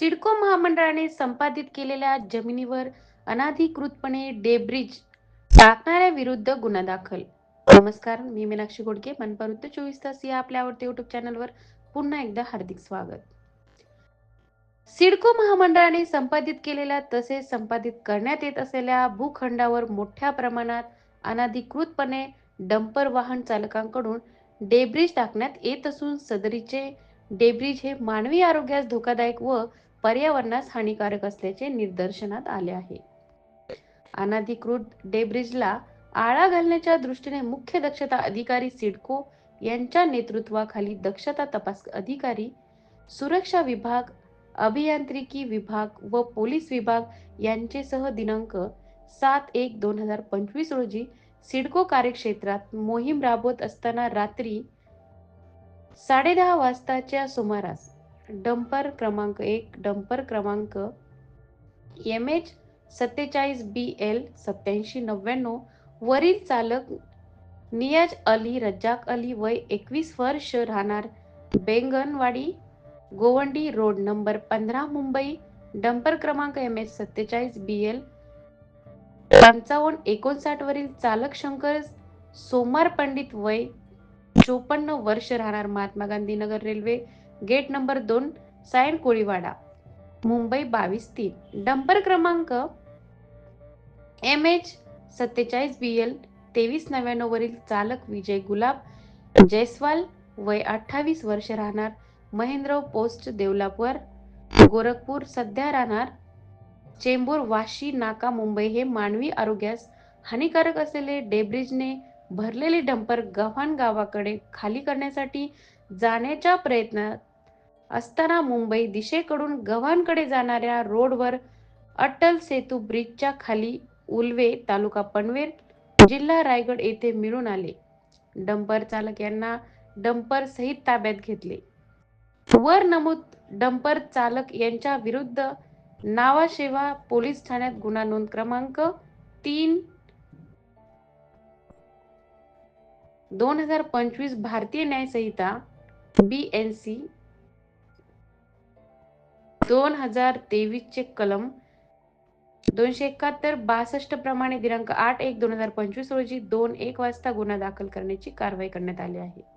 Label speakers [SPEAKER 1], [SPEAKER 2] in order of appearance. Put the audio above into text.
[SPEAKER 1] सिडको महामंडळाने संपादित केलेल्या जमिनीवर अनाधिकृतपणे डेब्रिज टाकणाऱ्या विरुद्ध गुन्हा दाखल. नमस्कार मी मीनाक्षी गोडके मनपरुद्ध चोवीस तास या आपल्या आवडते युट्यूब चॅनलवर पुन्हा एकदा हार्दिक स्वागत. सिडको महामंडळाने संपादित केलेल्या तसेच संपादित करण्यात येत असलेल्या भूखंडावर मोठ्या प्रमाणात अनाधिकृतपणे डंपर वाहन चालकांकडून डेब्रिज टाकण्यात येत असून सदरीचे डेब्रिज हे मानवी आरोग्यास धोकादायक व पर्यावरणास हानिकारक असल्याचे निदर्शनात आले आहे. अनाधिकृत डेब्रिजला आळा घालण्याच्या दृष्टीने मुख्य दक्षता अधिकारी सिडको यांच्या नेतृत्वाखाली दक्षता तपास अधिकारी सुरक्षा विभाग अभियांत्रिकी विभाग व पोलीस विभाग यांचेसह दिनांक सात एक दोन हजार पंचवीस रोजी सिडको कार्यक्षेत्रात मोहीम राबवत असताना रात्री साडे दहा वाजताच्या सुमारास डंपर क्रमांक एक डंपर क्रमांक एम एच सत्तेचाळीस बी एल सत्याऐंशी नव्याण्णव वरील चालक नियाज अली रज्जाक अली वय एकवीस वर्ष राहणार बेंगनवाडी गोवंडी रोड नंबर पंधरा मुंबई. डंपर क्रमांक एम एच सत्तेचाळीस बी एल पंचावन्न एकोणसाठ वरील चालक शंकर सोमार पंडित वय चोपन्न वर्ष राहणार Mahatma Gandhi Nagar railway. Gate number दोन सायन कोळीवाडा मुंबई बावीस तीन. डंपर क्रमांक एम एच सत्तेचाळीस बी एल तेवीस नव्याण्णव वरील चालक विजय गुलाब जयस्वाल वय अठ्ठावीस वर्ष राहणार महेंद्र पोस्ट देवलापूर गोरखपूर सध्या राहणार चेंबूर वाशी नाका मुंबई हे मानवी आरोग्यास हानिकारक असलेले डेब्रिजने भरलेले डंपर गव्हाण गावाकडे खाली करण्यासाठी जाण्याच्या प्रयत्नात असताना मुंबई दिशेकडून गव्हाणकडे जाणाऱ्या रोडवर अटल सेतू ब्रिजच्या खाली उलवे तालुका पनवेल जिल्हा रायगड येथे मिळून आले. डंपर चालक यांना डंपर सहित ताब्यात घेतले. वर नमूद डंपर चालक यांच्या विरुद्ध नावाशेवा पोलीस ठाण्यात गुन्हा नोंद क्रमांक तीन दोन हजार पंचवीस भारतीय न्याय संहिता बी एन सी दोन हजार तेवीसचे कलम दोनशे एकाहत्तर बासष्ट प्रमाणे दिनांक आठ एक दोन हजार पंचवीस रोजी दोन एक वाजता गुन्हा दाखल करण्याची कारवाई करण्यात आली आहे.